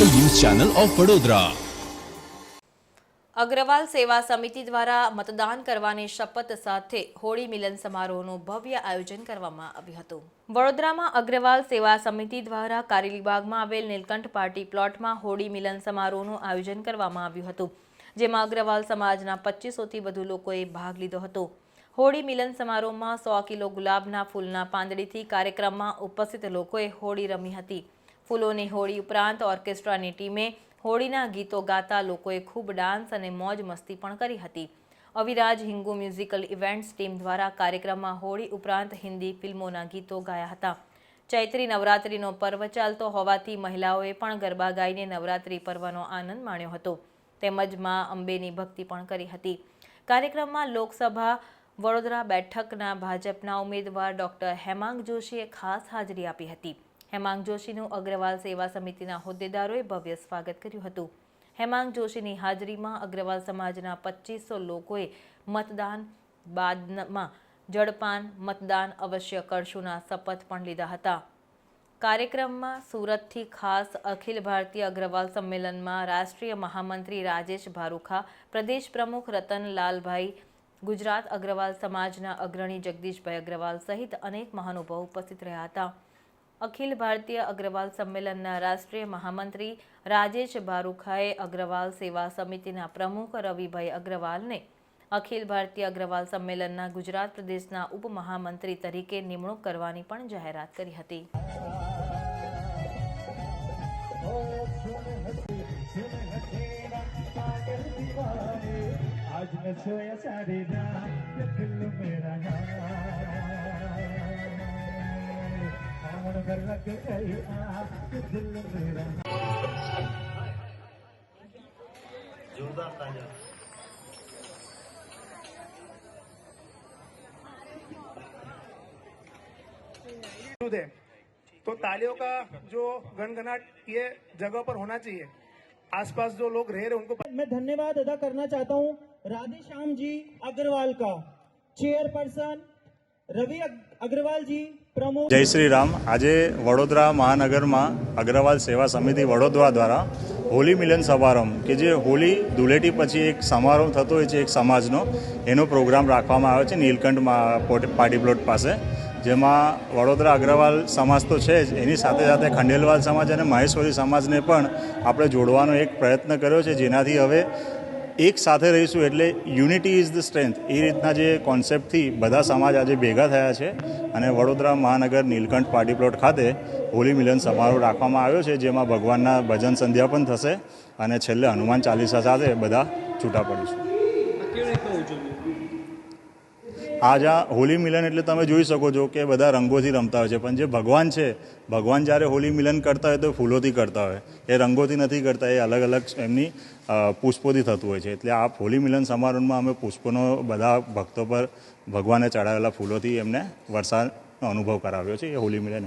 Channel of Vadodara. Agrawal Seva Samiti દ્વારા મતદાન કરવાની શપથ સાથે હોળી મિલન સમારોહનું ભવ્ય આયોજન કરવામાં આવ્યું હતું. વડોદરામાં અગ્રવાલ સેવા સમિતિ દ્વારા કારેલીબાગમાં આવેલ નીલકંઠ પાર્ટી પ્લોટમાં હોળી મિલન સમારોહનું આયોજન કરવામાં આવ્યું હતું, જેમાં અગ્રવાલ સમાજના પચીસોથી વધુ લોકોએ ભાગ લીધો હતો. હોળી મિલન સમારોહમાં સો કિલો ગુલાબના ફૂલના પાંદડીથી કાર્યક્રમમાં ઉપસ્થિત લોકોએ હોળી રમી હતી. ફૂલોની હોળી ઉપરાંત ઓર્કેસ્ટ્રાની ટીમે હોળીના ગીતો ગાતા લોકોએ ખૂબ ડાન્સ અને મોજ મસ્તી પણ કરી હતી. Aviraj Hingu musical events team દ્વારા કાર્યક્રમમાં હોળી ઉપરાંત હિન્દી ફિલ્મોના ગીતો ગાયા હતા. ચૈત્રી નવરાત્રિનો પર્વ ચાલતો હોવાથી મહિલાઓએ પણ ગરબા ગાઈને નવરાત્રિ પર્વનો આનંદ માણ્યો હતો. તેમજ મા અંબેની ભક્તિ પણ કરી હતી. કાર્યક્રમમાં લોકસભા, વડોદરા બેઠકના ભાજપના ઉમેદવાર ડોક્ટર હેમાંગ જોશીએ ખાસ હાજરી આપી હતી. હેમાંગ જોશીનું અગ્રવાલ સેવા સમિતિના હોદ્દેદારોએ ભવ્ય સ્વાગત કર્યું હતું. હેમાંગ જોશીની હાજરીમાં અગ્રવાલ સમાજના પચીસો લોકોએ મતદાન બાદમાં જળપાન મતદાન અવશ્ય કરશુંના શપથ પણ લીધા હતા. કાર્યક્રમમાં સુરતથી ખાસ અખિલ ભારતીય અગ્રવાલ સંમેલનમાં રાષ્ટ્રીય મહામંત્રી રાજેશ ભારુખા, પ્રદેશ પ્રમુખ રતનલાલભાઈ, ગુજરાત અગ્રવાલ સમાજના અગ્રણી જગદીશભાઈ અગ્રવાલ સહિત અનેક મહાનુભાવો ઉપસ્થિત રહ્યા હતા. અખિલ ભારતીય અગ્રવાલ સંમેલનના રાષ્ટ્રીય મહામંત્રી રાજેશ ભારૂખાએ અગ્રવાલ સેવા સમિતિના પ્રમુખ રવિભાઈ અગ્રવાલને અખિલ ભારતીય અગ્રવાલ સંમેલનના ગુજરાત પ્રદેશના ઉપમહામંત્રી તરીકે નિમણૂક કરવાની પણ જાહેરાત કરી હતી. आज कर लग गई आग दिल मेरा जोरदार ताज़ा तो तालियों का जो गनगनाट ये जगह पर होना चाहिए। आसपास जो लोग रह रहे हैं उनको मैं धन्यवाद अदा करना चाहता हूँ राधे श्याम जी अग्रवाल का चेयरपर्सन જય શ્રી રામ. આજે વડોદરા મહાનગરમાં અગ્રવાલ સેવા સમિતિ વડોદરા દ્વારા હોલી મિલન સમારંભ, કે જે હોલી ધૂળેટી પછી એક સમારંભ થતો હોય છે એક સમાજનો, એનો પ્રોગ્રામ રાખવામાં આવ્યો છે નીલકંઠ પાર્ટી પ્લોટ પાસે, જેમાં વડોદરા અગ્રવાલ સમાજ તો છે જ. એની સાથે સાથે ખંડેલવાલ સમાજ અને મહેશ્વરી સમાજને પણ આપણે જોડવાનો એક પ્રયત્ન કર્યો છે, જેનાથી હવે એક સાથે રહીશું એટલે યુનિટી ઇઝ ધ સ્ટ્રેન્થ. એ રીતના જે કોન્સેપ્ટથી બધા સમાજ આજે ભેગા થયા છે અને વડોદરા મહાનગર નીલકંઠ પાર્ટી પ્લોટ ખાતે હોલી મિલન સમારોહ રાખવામાં આવ્યો છે, જેમાં ભગવાનના ભજન સંધ્યા પણ થશે અને છેલ્લે હનુમાન ચાલીસા સાથે બધા છૂટા પડીશું. આજ આ હોલી મિલન એટલે તમે જોઈ શકો છો કે બધા રંગોથી રમતા હોય છે. પણ જે ભગવાન છે, ભગવાન જ્યારે હોલી મિલન કરતા હોય તો ફૂલોથી કરતા હોય. એ રંગોથી નથી કરતા, એ અલગ અલગ એમની પુષ્પોથી થતું હોય છે. એટલે આ હોલી મિલન સમારોહમાં અમે પુષ્પોનો બધા ભક્તો પર ભગવાને ચડાવેલા ફૂલોથી એમને વરસાદનો અનુભવ કરાવ્યો છે. એ હોલી મિલન